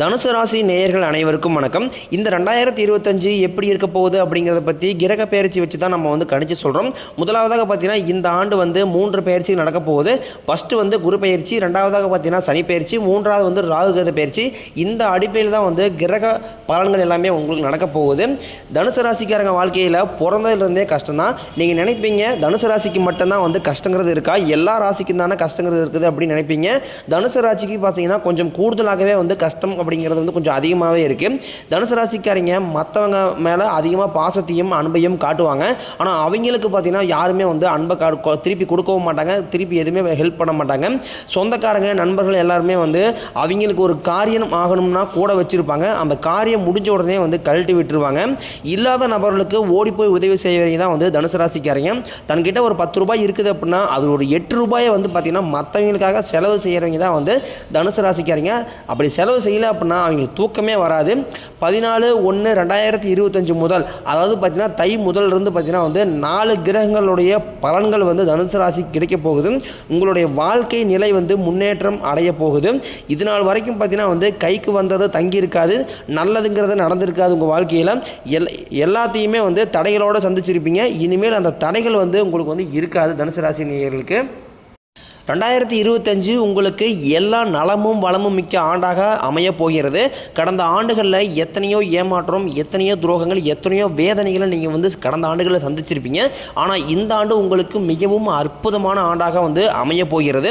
தனுசு ராசி நேயர்கள் அனைவருக்கும் வணக்கம். இந்த ரெண்டாயிரத்தி இருபத்தஞ்சு எப்படி இருக்க போகுது அப்படிங்கிறத பற்றி கிரக பயிற்சி வச்சு தான் நம்ம வந்து கணிச்சு சொல்கிறோம் முதலாவதாக பார்த்தீங்கன்னா இந்த ஆண்டு வந்து மூன்று பயிற்சி நடக்க போகுது. ஃபஸ்ட்டு வந்து குரு பயிற்சி ரெண்டாவதாக பார்த்தீங்கன்னா சனி பயிற்சி மூன்றாவது வந்து ராகுகத பயிற்சி. இந்த அடிப்படையில் தான் வந்து கிரக பலன்கள் எல்லாமே உங்களுக்கு நடக்க போகுது. தனுசு ராசிக்காரங்க வாழ்க்கையில் பிறந்ததுலேருந்தே கஷ்டம் தான் நீங்கள் நினைப்பீங்க தனுசு ராசிக்கு மட்டும்தான் வந்து கஷ்டங்கிறது இருக்கா? எல்லா ராசிக்கும் தானே கஷ்டங்கிறது இருக்குது அப்படின்னு நினைப்பீங்க. தனுசு ராசிக்கு பார்த்தீங்கன்னா கொஞ்சம் கூடுதலாகவே வந்து கஷ்டம் அப்படிங்கிறது வந்து கொஞ்சம் அதிகமாகவே இருக்குது தனுசு ராசிக்காரங்க மற்றவங்க மேலே அதிகமாக பாசத்தையும் அன்பையும் காட்டுவாங்க. ஆனால் அவங்களுக்கு பார்த்தீங்கன்னா யாருமே வந்து அன்பை கா திருப்பி கொடுக்கவும் மாட்டாங்க. திருப்பி எதுவுமே ஹெல்ப் பண்ண மாட்டாங்க. சொந்தக்காரங்க நண்பர்கள் எல்லாருமே வந்து அவங்களுக்கு ஒரு காரியம் ஆகணும்னா கூட வச்சுருப்பாங்க. அந்த காரியம் முடிஞ்ச உடனே வந்து கழட்டி விட்டுருவாங்க. இல்லாத நபர்களுக்கு ஓடி போய் உதவி செய்வதை தான் வந்து தனுசு ராசிக்காரங்க. தன்கிட்ட ஒரு பத்து ரூபாய் இருக்குது அப்படின்னா அது ஒரு எட்டு ரூபாயை வந்து பார்த்திங்கன்னா மற்றவங்களுக்காக செலவு செய்கிறவங்க தான் வந்து தனுசு ராசிக்காரங்க. அப்படி செலவு செய்யலை அப்படின்னா அவங்களுக்கு தூக்கமே வராது. பதினாலு ஒன்று ரெண்டாயிரத்தி இருபத்தஞ்சு முதல் அதாவது பார்த்திங்கன்னா தை முதல்ல இருந்து பார்த்திங்கன்னா வந்து நாலு கிரகங்களுடைய பலன்கள் வந்து தனுசு ராசிக்கு கிடைக்க போகுது. உங்களுடைய வாழ்க்கை நிலை வந்து முன்னேற்றம் அடைய போகுது. இது நாள் வரைக்கும் பார்த்தீங்கன்னா வந்து கைக்கு வந்தது தங்கி இருக்காது நல்லதுங்கிறது நடந்திருக்காது உங்கள் வாழ்க்கையில். எல் எல்லாத்தையுமே வந்து தடைகளோடு சந்திச்சிருப்பீங்க. இனிமேல் அந்த தடைகள் வந்து உங்களுக்கு வந்து இருக்காது தனுசு ராசி நேயர்களுக்கு. ரெண்டாயிரத்தி இருபத்தஞ்சு உங்களுக்கு எல்லா நலமும் வளமும் மிக்க ஆண்டாக அமைய போகிறது. கடந்த ஆண்டுகளில் எத்தனையோ ஏமாற்றம் எத்தனையோ துரோகங்கள் எத்தனையோ வேதனைகளை நீங்கள் வந்து கடந்த ஆண்டுகளில் சந்திச்சிருப்பீங்க. ஆனால் இந்த ஆண்டு உங்களுக்கு மிகவும் அற்புதமான ஆண்டாக வந்து அமைய போகிறது.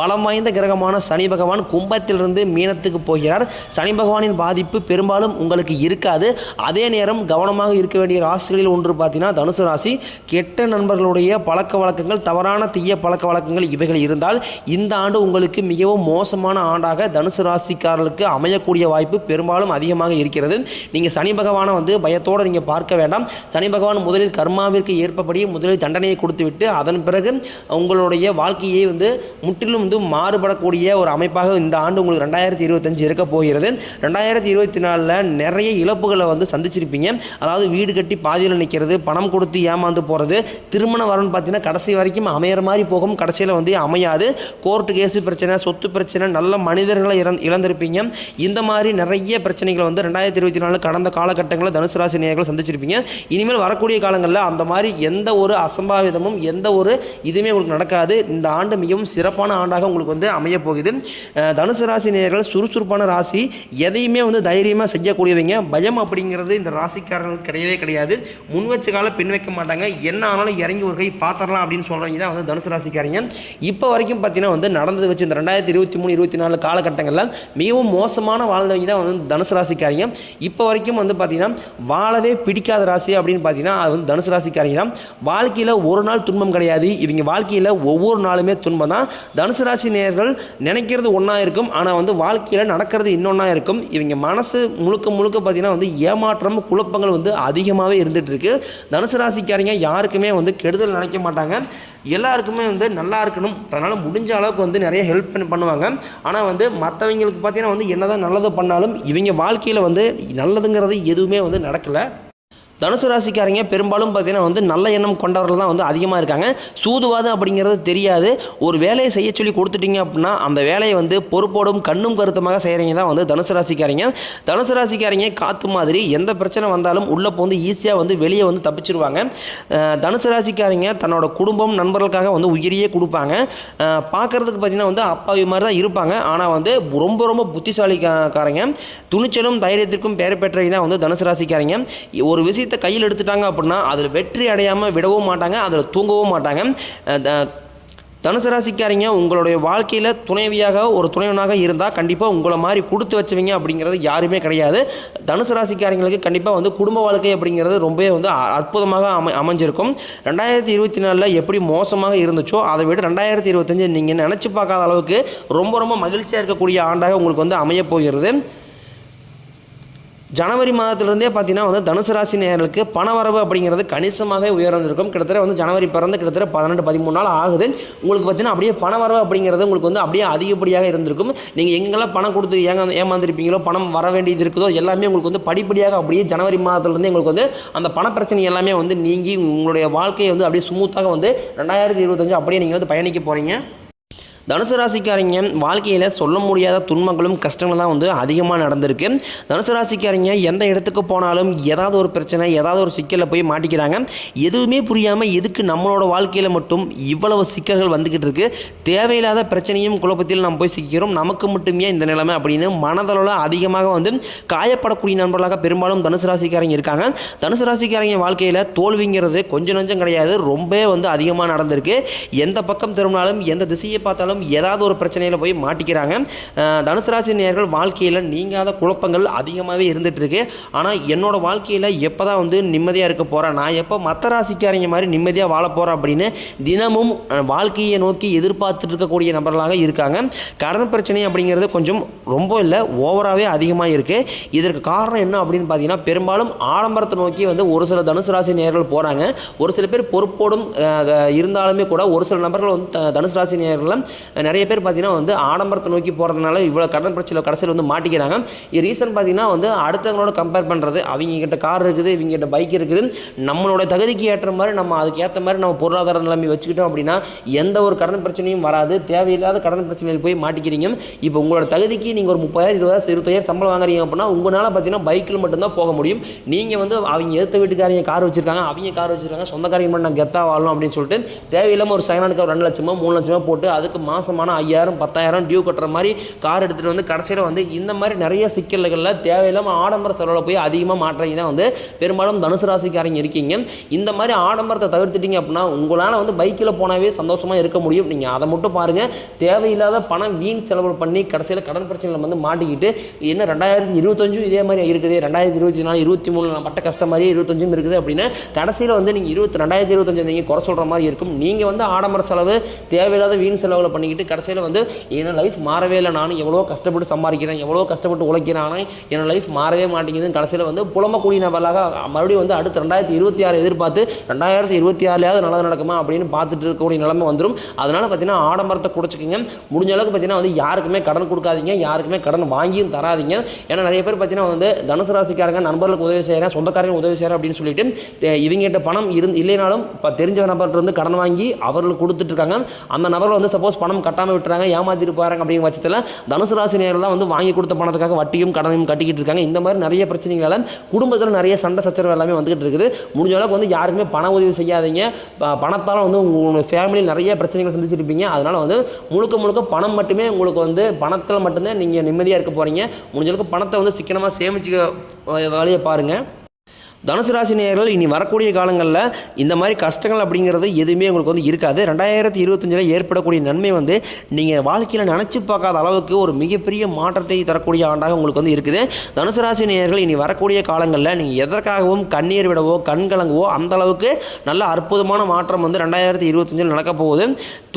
பலம் வாய்ந்த கிரகமான சனி பகவான் கும்பத்திலிருந்து மீனத்துக்கு போகிறார். சனி பகவானின் பாதிப்பு பெரும்பாலும் உங்களுக்கு இருக்காது. அதே நேரம் கவனமாக இருக்க வேண்டிய ராசிகளில் ஒன்று பார்த்தீங்கன்னா தனுசு ராசி. கெட்ட நண்பர்களுடைய பழக்க வழக்கங்கள் தவறான தீய பழக்க வழக்கங்கள் இவைகள் இருந்தால் இந்த ஆண்டு உங்களுக்கு மிகவும் மோசமான ஆண்டாக தனுசு ராசிக்காரர்களுக்கு அமையக்கூடிய வாய்ப்பு பெரும்பாலும் அதிகமாக இருக்கிறது. நீங்கள் சனி பகவானை வந்து பயத்தோடு நீங்கள் பார்க்க வேண்டாம். சனி பகவான் முதலில் கர்மாவிற்கு ஏற்பபடி முதலில் தண்டனையை கொடுத்துவிட்டு அதன் பிறகு உங்களுடைய வாழ்க்கையை வந்து முற்றிலும் வந்து மாறுபடக்கூடிய ஒரு அமைப்பாக இந்த ஆண்டு உங்களுக்கு ரெண்டாயிரத்தி இருபத்தஞ்சு இருக்க போகிறது. ரெண்டாயிரத்தி இருபத்தி நாலில் நிறைய இழப்புகளை வந்து சந்திச்சிருப்பீங்க. அதாவது வீடு கட்டி பாதியில் நிற்கிறது பணம் கொடுத்து ஏமாந்து போகிறது திருமண வரன் பார்த்தீங்கன்னா கடைசி வரைக்கும் அமையிற மாதிரி போகும். கடைசியில் வந்து அமையாது. கோர்ட்டு கேஸு பிரச்சனை சொத்து பிரச்சனை நல்ல மனிதர்களை இறந் இழந்திருப்பீங்க. இந்த மாதிரி நிறைய பிரச்சனைகள் வந்து ரெண்டாயிரத்தி இருபத்தி நாலு கடந்த காலகட்டங்களில் தனுசு ராசி நேயர்கள் சந்திச்சிருப்பீங்க. இனிமேல் வரக்கூடிய காலங்களில் அந்த மாதிரி எந்த ஒரு அசம்பாவிதமும் எந்த ஒரு இதுவுமே உங்களுக்கு நடக்காது. இந்த ஆண்டு மிகவும் சிறப்பான ஆண்டாக உங்களுக்கு வந்து அமைய போகுது. தனுசு ராசி நேயர்கள் சுறுசுறுப்பான ராசி எதையுமே வந்து தைரியமாக செய்யக்கூடியவங்க. பயம் அப்படிங்கிறது இந்த ராசிக்காரர்களுக்கு கிடையவே கிடையாது. முன் வச்ச கால பின் வைக்க மாட்டாங்க. என்ன ஆனாலும் இறங்கி ஒரு கை பார்த்துடலாம் அப்படின்னு சொல்கிறவங்க தான் வந்து தனுசு ராசிக்காரங்க. இப்போ வரைக்கும் பார்த்தீங்கன்னா வந்து நடந்தது வச்சு இந்த ரெண்டாயிரத்தி இருபத்தி மூணு இருபத்தி நாலு காலகட்டங்களில் மிகவும் மோசமான வாழ்ந்தவங்க தான் வந்து தனுசு ராசிக்காரங்க. இப்போ வரைக்கும் வந்து பார்த்தீங்கன்னா வாழவே பிடிக்காத ராசி அப்படின்னு பார்த்தீங்கன்னா அது வந்து தனுசு ராசிக்காரங்க தான். வாழ்க்கையில் ஒரு நாள் துன்பம் கிடையாது. இவங்க வாழ்க்கையில் ஒவ்வொரு நாளுமே துன்பம் தான். தனுசு ராசி நேர்கள் நினைக்கிறது ஒன்றா இருக்கும். ஆனால் வந்து வாழ்க்கையில் நடக்கிறது இன்னொன்றா இருக்கும். இவங்க மனசு முழுக்க முழுக்க பார்த்தீங்கன்னா வந்து ஏமாற்றம் குழப்பங்கள் வந்து அதிகமாகவே இருந்துகிட்டு இருக்குது தனுசு ராசிக்காரங்க யாருக்குமே வந்து கெடுதல் நினைக்க மாட்டாங்க. எல்லாருக்குமே வந்து நல்லா இருக்கணும். அதனால் முடிஞ்ச அளவுக்கு வந்து நிறைய ஹெல்ப் பண்ணி பண்ணுவாங்க. ஆனால் வந்து மற்றவங்களுக்கு பார்த்தீங்கன்னா வந்து என்னதான் நல்லது பண்ணாலும் இவங்க வாழ்க்கையில் வந்து நல்லதுங்கிறது எதுவுமே வந்து நடக்கலை. தனுசு ராசிக்காரங்க பெரும்பாலும் பார்த்தீங்கன்னா வந்து நல்ல எண்ணம் கொண்டவர்கள் தான் வந்து அதிகமாக இருக்காங்க. சூதுவாதம் அப்படிங்கிறது தெரியாது. ஒரு வேலையை செய்ய சொல்லி கொடுத்துட்டீங்க அப்படின்னா அந்த வேலையை வந்து பொறுப்போடும் கண்ணும் கருத்துமாக செய்கிறவங்க தான் வந்து தனுசு ராசிக்காரங்க. தனுசு ராசிக்காரங்க காற்று மாதிரி எந்த பிரச்சனை வந்தாலும் உள்ளே வந்து ஈஸியாக வந்து வெளியே வந்து தப்பிச்சிருவாங்க. தனுசு ராசிக்காரங்க தன்னோட குடும்பம் நண்பர்களுக்காக வந்து உயிரியே கொடுப்பாங்க. பார்க்குறதுக்கு பார்க்கறதுக்கு பார்த்தீங்கன்னா வந்து அப்பாவி மாதிரி தான் இருப்பாங்க. ஆனால் வந்து ரொம்ப ரொம்ப புத்திசாலிக்காரங்க துணிச்சலும் தைரியத்திற்கும் பெயர் பெற்றவங்க தான் வந்து தனுசு ராசிக்காரங்க. ஒரு விஷயத்தை கையில் எடுத்துட்டாங்க அப்படின்னா அதில் வெற்றி அடையாமல் விடவும் மாட்டாங்க அதில் தூங்கவும் மாட்டாங்க. த- தனுசு ராசிக்காரங்க உங்களுடைய வாழ்க்கையில் துணைவியாக ஒரு துணைவனாக இருந்தால் கண்டிப்பாக உங்களை மாதிரி கொடுத்து வச்சவங்க அப்படிங்கிறது யாருமே கிடையாது. தனுசு ராசிக்காரங்களுக்கு கண்டிப்பாக வந்து குடும்ப வாழ்க்கை அப்படிங்கிறது ரொம்பவே வந்து அற்புதமாக அமை அமைஞ்சிருக்கும். ரெண்டாயிரத்தி இருபத்தி நாலில் எப்படி மோசமாக இருந்துச்சோ அதை விட ரெண்டாயிரத்தி இருபத்தஞ்சு நீங்கள் நினச்சி பார்க்காத அளவுக்கு ரொம்ப ரொம்ப மகிழ்ச்சியாக இருக்கக்கூடிய ஆண்டாக உங்களுக்கு வந்து அமையப் போகிறது. ஜனவரி மாதத்திலிருந்தே பார்த்தீங்கன்னா வந்து தனுசு ராசி நேர்களுக்கு பணவரவு அப்படிங்கிறது கணிசமாக உயர்ந்திருக்கும். கிட்டத்தட்ட வந்து ஜனவரி பிறந்து கிட்டத்தட்ட பதினெட்டு பதிமூணு நாள் ஆகுது. உங்களுக்கு பார்த்தீங்கன்னா அப்படியே பணவரவு அப்படிங்கிறது உங்களுக்கு வந்து அப்படியே அதிகப்படியாக இருந்திருக்கும். நீங்கள் எங்கெல்லாம் பணம் கொடுத்து ஏங்க ஏமாந்துருப்பீங்களோ பணம் வர வேண்டியது இருக்குதோ எல்லாமே உங்களுக்கு வந்து படிப்படியாக அப்படியே ஜனவரி மாதத்துலேருந்து உங்களுக்கு வந்து அந்த பண பிரச்சனை எல்லாமே வந்து நீங்கி உங்களுடைய வாழ்க்கையை வந்து அப்படியே ஸ்மூத்தாக வந்து ரெண்டாயிரத்தி இருபத்தஞ்சு அப்படியே நீங்கள் வந்து பயணிக்க போகிறீங்க தனுசு ராசிக்காரங்க வாழ்க்கையில் சொல்ல முடியாத துன்பங்களும் கஷ்டங்களும் தான் வந்து அதிகமாக நடந்திருக்கு. தனுசு ராசிக்காரங்க எந்த இடத்துக்கு போனாலும் ஏதாவது ஒரு பிரச்சனை ஏதாவது ஒரு சிக்கலில் போய் மாட்டிக்கிறாங்க. எதுவுமே புரியாமல் எதுக்கு நம்மளோட வாழ்க்கையில் மட்டும் இவ்வளவு சிக்கல்கள் வந்துக்கிட்டு இருக்கு. தேவையில்லாத பிரச்சனையும் குழப்பத்தில் நாம் போய் சிக்கிறோம் நமக்கு மட்டுமே இந்த நிலைமை அப்படின்னு மனதளவில் அதிகமாக வந்து காயப்படக்கூடிய நண்பர்களாக பெரும்பாலும் தனுசு ராசிக்காரங்க இருக்காங்க. தனுசு ராசிக்காரங்க வாழ்க்கையில் தோல்விங்கிறது கொஞ்சம் நஞ்சம் கிடையாது. ரொம்பவே வந்து அதிகமாக நடந்திருக்கு. எந்த பக்கம் திரும்பினாலும் எந்த திசையை பார்த்தாலும் ஏதாவது ஒரு பிரச்சனையில் போய் மாட்டிக்கிறாங்க. தனுசு ராசி நேர்கள் வாழ்க்கையில் நீங்காத குழப்பங்கள் அதிகமாகவே இருந்துட்டு இருக்கு. ஆனால் என்னோட வாழ்க்கையில் எப்போ தான் வந்து நிம்மதியாக இருக்க போகிறேன் நான் எப்போ மற்ற ராசிக்காரங்க மாதிரி நிம்மதியாக வாழ போகிறேன் அப்படின்னு தினமும் வாழ்க்கையை நோக்கி எதிர்பார்த்துட்டு இருக்கக்கூடிய நபர்களாக இருக்காங்க. கடன் பிரச்சனை அப்படிங்கிறது கொஞ்சம் ரொம்ப இல்லை ஓவராகவே அதிகமாக இருக்குது இதற்கு காரணம் என்ன அப்படின்னு பார்த்தீங்கன்னா பெரும்பாலும் ஆடம்பரத்தை நோக்கி வந்து ஒரு சில தனுசு ராசி நேர்கள் போகிறாங்க ஒரு சில பேர் பொறுப்போடும் இருந்தாலுமே கூட ஒரு சில நபர்கள் வந்து த- தனுசு ராசி நேயர்கள் நிறைய பேர் பார்த்தீங்கன்னா வந்து ஆடம்பரத்தை நோக்கி போகிறதுனால இவ்வளோ கடன் பிரச்சனை கடைசியில் வந்து மாட்டிக்கிறாங்க. இது ரீசன் பார்த்தீங்கன்னா வந்து அடுத்தவங்களோட கம்பேர் பண்ணுறது அவங்க கிட்ட கார் இருக்குது இவங்க கிட்ட பைக் இருக்குது. நம்மளோட தகுதிக்கு ஏற்ற மாதிரி நம்ம அதுக்கு ஏற்ற மாதிரி நம்ம பொருளாதார நிலைமை வச்சுக்கிட்டோம் அப்படின்னா எந்த ஒரு கடன் பிரச்சனையும் வராது. தேவையில்லாத கடன் பிரச்சனையில் போய் மாட்டிக்கிறீங்க. இப்போ உங்களோட தகுதிக்கு நீங்கள் ஒரு முப்பதாயிரம் இருபதாயிரம் இருபத்தாயிரம் சம்பளம் வாங்குறீங்க அப்படின்னா உங்களால் பார்த்தீங்கன்னா பைக்கில் மட்டும்தான் போக முடியும். நீங்கள் வந்து அவங்க எடுத்த வீட்டுக்காரங்க கார் வச்சிருக்காங்க அவங்க கார் வச்சிருக்காங்க சொந்தக்காரங்க மட்டும் நான் கெத்தா வாழணும் அப்படின்னு சொல்லிட்டு தேவையில்லாமல் ஒரு செகண்ட் ஹேண்ட் ரெண்டு லட்சமோ மூணு லட்சமோ போட்டு அதுக்கு மாதமான ஐயாயிரம் பத்தாயிரம் டியூ கட்டுற மாதிரி கார் எடுத்துகிட்டு வந்து கடைசியில் வந்து இந்த மாதிரி நிறைய சிக்கல்களில் தேவையில்லாமல் ஆடம்பர செலவில் போய் அதிகமாக மாட்டுறீங்க தான் வந்து பெரும்பாலும் தனுசு ராசிக்காரங்க இருக்கீங்க. இந்த மாதிரி ஆடம்பரத்தை தவிர்த்துட்டீங்க அப்படின்னா உங்களால் வந்து பைக்கில் போனாவே சந்தோஷமாக இருக்க முடியும். நீங்கள் அதை மட்டும் பாருங்கள் தேவையில்லாத பணம் வீண் செலவு பண்ணி கடைசியில் கடன் பிரச்சனையில் வந்து மாட்டிக்கிட்டு என்ன ரெண்டாயிரத்தி இருபத்தஞ்சும் இதே மாதிரி இருக்குது ரெண்டாயிரத்தி இருபத்தி நாலு இருபத்தி மூணு நான் பட்ட கஷ்டம் மாதிரி இருபத்தஞ்சும் இருக்குது அப்படின்னு கடைசியில் வந்து நீங்கள் இருபத்தி ரெண்டாயிரத்தி இருபத்தஞ்சு நீங்கள் குறை சொல்கிற மாதிரி இருக்கும். நீங்கள் வந்து ஆடம்பர செலவு தேவையில்லாத வீண் செலவில் பண்ணிக்கிட்டு கடைசியில் வந்து என் லைஃப் மாறவே இல்லை. நானும் எவ்வளோ கஷ்டப்பட்டு சம்பாதிக்கிறேன். எவ்வளோ கஷ்டப்பட்டு உழைக்கிறானே. என்னோடய என் லைஃப் மாறவே மாட்டேங்குதுன்னு கடைசியில் வந்து புலம்பக்கூடிய நபர்களாக மறுபடியும் வந்து அடுத்து ரெண்டாயிரத்தி இருபத்தி ஆறு எதிர்பார்த்து ரெண்டாயிரத்தி இருபத்தி ஆறுலையாவது நல்லது நடக்குமா? அப்படின்னு பார்த்துட்டு இருக்கக்கூடிய நிலைமை வந்துடும் அதனால் பார்த்தீங்கன்னா ஆடம்பரத்தை குறைச்சிக்கோங்க. முடிஞ்ச அளவுக்கு பார்த்தீங்கன்னா வந்து யாருக்குமே கடன் கொடுக்காதீங்க. யாருக்குமே கடன் வாங்கியும் தராதீங்க. ஏன்னா நிறைய பேர் பார்த்தீங்கன்னா வந்து தனுசு ராசிக்காரங்க நண்பர்களுக்கு உதவி செய்கிறேன் சொந்தக்காரங்க உதவி செய்கிறேன் அப்படின்னு சொல்லிட்டு இவங்ககிட்ட பணம் இருந்து இல்லைனாலும் இப்போ தெரிஞ்ச நபர்கிட்ட இருந்து கடன் வாங்கி அவர்களுக்கு கொடுத்துட்ருக்காங்க அந்த நபர்கள் வந்து சப்போஸ் பணம் பணம் கட்டாமல் விட்டுறாங்க ஏமாத்திட்டு போகிறாங்க அப்படிங்கிற பட்சத்தில் தனுசு ராசி நேரில் வந்து வாங்கி கொடுத்த பணத்துக்காக வட்டியும் கடனையும் கட்டிக்கிட்டு இருக்காங்க. இந்த மாதிரி நிறைய பிரச்சனைகளால் குடும்பத்தில் நிறைய சண்டை சச்சரவு எல்லாமே வந்துகிட்டு இருக்குது. முடிஞ்ச அளவுக்கு வந்து யாருக்குமே பண உதவி செய்யாதீங்க. பணத்தால் வந்து உங்கள் ஃபேமிலியில் நிறைய பிரச்சனைகள் சந்திச்சிருப்பீங்க அதனால் வந்து முழுக்க முழுக்க பணம் மட்டுமே உங்களுக்கு வந்து பணத்தில் மட்டும்தான் நீங்கள் நிம்மதியாக இருக்க போகிறீங்க முடிஞ்ச அளவுக்கு பணத்தை வந்து சிக்கனமாக சேமிச்சுக்க அஹ், வேலையை பாருங்கள் தனுசு ராசி நேயர்கள் இனி வரக்கூடிய காலங்களில் இந்த மாதிரி கஷ்டங்கள் அப்படிங்கிறது எதுவுமே உங்களுக்கு வந்து இருக்காது. ரெண்டாயிரத்தி இருபத்தஞ்சில் ஏற்படக்கூடிய நன்மை வந்து நீங்கள் வாழ்க்கையில் நினச்சி பார்க்காத அளவுக்கு ஒரு மிகப்பெரிய மாற்றத்தை தரக்கூடிய ஆண்டாக உங்களுக்கு வந்து இருக்குது. தனுசு ராசி நேயர்கள் இனி வரக்கூடிய காலங்களில் நீங்கள் எதற்காகவும் கண்ணீர் விடவோ கண் கலங்கவோ அந்த அளவுக்கு நல்ல அற்புதமான மாற்றம் வந்து ரெண்டாயிரத்தி இருபத்தஞ்சில் நடக்க போகுது.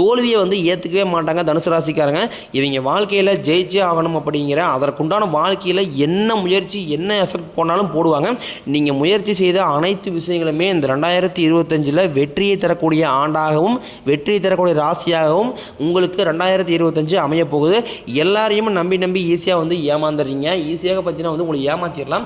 தோல்வியை வந்து ஏற்றுக்கவே மாட்டாங்க தனுசு ராசிக்காரங்க. இவங்க வாழ்க்கையில் ஜெயிச்சே ஆகணும் அப்படிங்கிற அதற்குண்டான வாழ்க்கையில் என்ன முயற்சி என்ன எஃபெக்ட் போனாலும் போடுவாங்க. நீங்கள் முயற்சி முயற்சி செய்த அனைத்து விஷயங்களுமே இந்த ரெண்டாயிரத்தி இருபத்தஞ்சில் வெற்றியை தரக்கூடிய ஆண்டாகவும் வெற்றியை தரக்கூடிய ராசியாகவும் உங்களுக்கு ரெண்டாயிரத்தி இருபத்தஞ்சு அமைய போகுது. எல்லாரையும் நம்பி நம்பி ஈஸியாக வந்து ஏமாந்துடுறீங்க ஈஸியாக பார்த்தீங்கன்னா வந்து உங்களை ஏமாற்றிடலாம்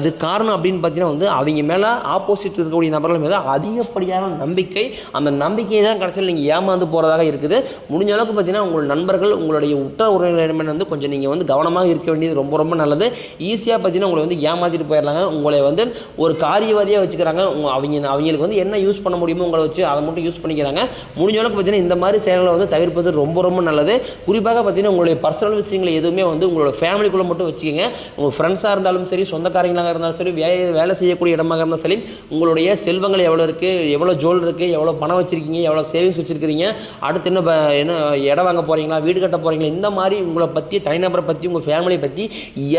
இது காரணம் அப்படின்னு பார்த்தீங்கன்னா வந்து அவங்க மேலே ஆப்போசிட் இருக்கக்கூடிய நபர்கள் மீது அதிகப்படியான நம்பிக்கை. அந்த நம்பிக்கையை தான் கடைசியில் நீங்கள் ஏமாந்து போகிறதாக இருக்குது. முடிஞ்ச அளவுக்கு பார்த்தீங்கன்னா உங்கள் நண்பர்கள் உங்களுடைய உற்ற உறவினரிடம் வந்து கொஞ்சம் நீங்கள் வந்து கவனமாக இருக்க வேண்டியது ரொம்ப ரொம்ப நல்லது. ஈஸியாக பார்த்தீங்கன்னா உங்களை வந்து ஏமாற்றிட்டு போயிடலாங்க. உங்களை வந்து ஒரு காரியவாதியாக வச்சுக்கிறாங்க. அவங்க அவங்களுக்கு வந்து என்ன யூஸ் பண்ண முடியுமோ உங்களை வச்சு அதை மட்டும் யூஸ் பண்ணிக்கிறாங்க. முடிஞ்ச அளவுக்கு பார்த்தீங்கன்னா இந்த மாதிரி செயல்களை வந்து தவிர்ப்பது ரொம்ப ரொம்ப நல்லது. குறிப்பாக பார்த்தீங்கன்னா உங்களுடைய பர்சனல் விஷயங்களை எதுவுமே வந்து உங்களோட ஃபேமிலிக்குள்ளே மட்டும் வச்சுக்கோங்க. உங்கள் ஃப்ரெண்ட்ஸாக இருந்தாலும் சரி சொந்தக்காரங்களாக இருந்தாலும் சரி வே வேலை செய்யக்கூடிய இடமாக இருந்தாலும் சரி உங்களுடைய செல்வங்கள் எவ்வளோ இருக்குது எவ்வளோ ஜோல் இருக்குது எவ்வளோ பணம் வச்சுருக்கீங்க எவ்வளோ சேவிங்ஸ் வச்சுருக்கிறீங்க அடுத்து என்ன ப- என்ன இடம் வாங்க போகிறீங்களா வீடு கட்ட போகிறீங்களா இந்த மாதிரி உங்களை பற்றி தனிநபரை பற்றி உங்கள் ஃபேமிலியை பற்றி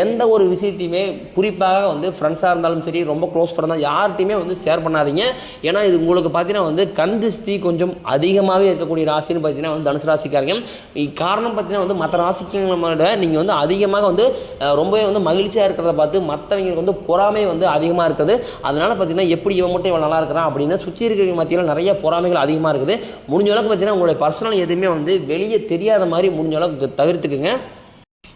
எந்த ஒரு விஷயத்தையுமே குறிப்பாக வந்து ஃப்ரெண்ட்ஸாக இருந்தாலும் சரி ரொம்ப க்ளோஸ் ஃப்ரெண்டாக யார்கிட்டையுமே வந்து ஷேர் பண்ணாதீங்க. ஏன்னா இது உங்களுக்கு பார்த்தீங்கன்னா வந்து கண் திருஷ்டி கொஞ்சம் அதிகமாகவே இருக்கக்கூடிய ராசின்னு பார்த்தீங்கன்னா வந்து தனுசு ராசிக்காரங்க. காரணம் பார்த்தீங்கன்னா வந்து மற்ற ராசிக்காரங்களோட நீங்கள் வந்து அதிகமாக வந்து ரொம்பவே வந்து மகிழ்ச்சியாக இருக்கிறத பார்த்து மற்றவங்களுக்கு வந்து பொறாமை வந்து அதிகமாக இருக்குது. அதனால் பார்த்தீங்கன்னா எப்படி இவன் மட்டும் இவன் நல்லா இருக்கிறான் அப்படின்னு சுற்றி இருக்கிறவங்க மத்தியில் நிறைய பொறாமைகள் அதிகமாக இருக்குது. முடிஞ்ச அளவுக்கு பார்த்தீங்கன்னா உங்களுடைய பர்சனல் எதுவுமே வந்து வெளியே தெரியாத மாதிரி முடிஞ்ச அளவுக்கு தவிர்த்துக்குங்க.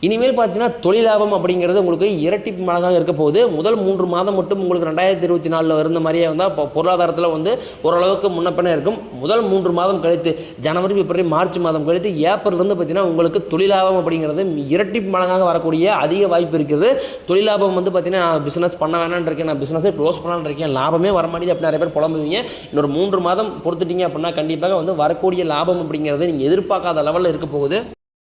இனிமேல் பார்த்தீங்கன்னா தொழில் லாபம் அப்படிங்கிறது உங்களுக்கு இரட்டிப்பு மடங்காக இருக்க போகுது. முதல் மூன்று மாதம் மட்டும் உங்களுக்கு ரெண்டாயிரத்தி இருபத்தி நாலில் இருந்த மாதிரியே வந்தால் இப்போ பொருளாதாரத்தில் வந்து ஓரளவுக்கு முன்னப்பின இருக்கும். முதல் மூன்று மாதம் கழித்து ஜனவரி பிப்ரவரி மார்ச் மாதம் கழித்து ஏப்ரல்லேருந்து பார்த்தீங்கன்னா உங்களுக்கு தொழில் லாபம் அப்படிங்கிறது இரட்டிப்பு மடங்காக வரக்கூடிய அதிக வாய்ப்பு இருக்கிறது தொழில் லாபம் வந்து பார்த்தீங்கன்னா நான் பிஸ்னஸ் பண்ண வேணான்னு இருக்கேன் நான் பிஸ்னஸே க்ளோஸ் பண்ணலான்னு இருக்கேன். லாபமே வர மாட்டேங்குது அப்படி நிறைய பேர் புலம்புவீங்க. இன்னொரு மூன்று மாதம் பொறுத்துட்டீங்க அப்படின்னா கண்டிப்பாக வந்து வரக்கூடிய லாபம் அப்படிங்கிறது நீங்கள் எதிர்பார்க்காத லெவலில் இருக்க போகுது.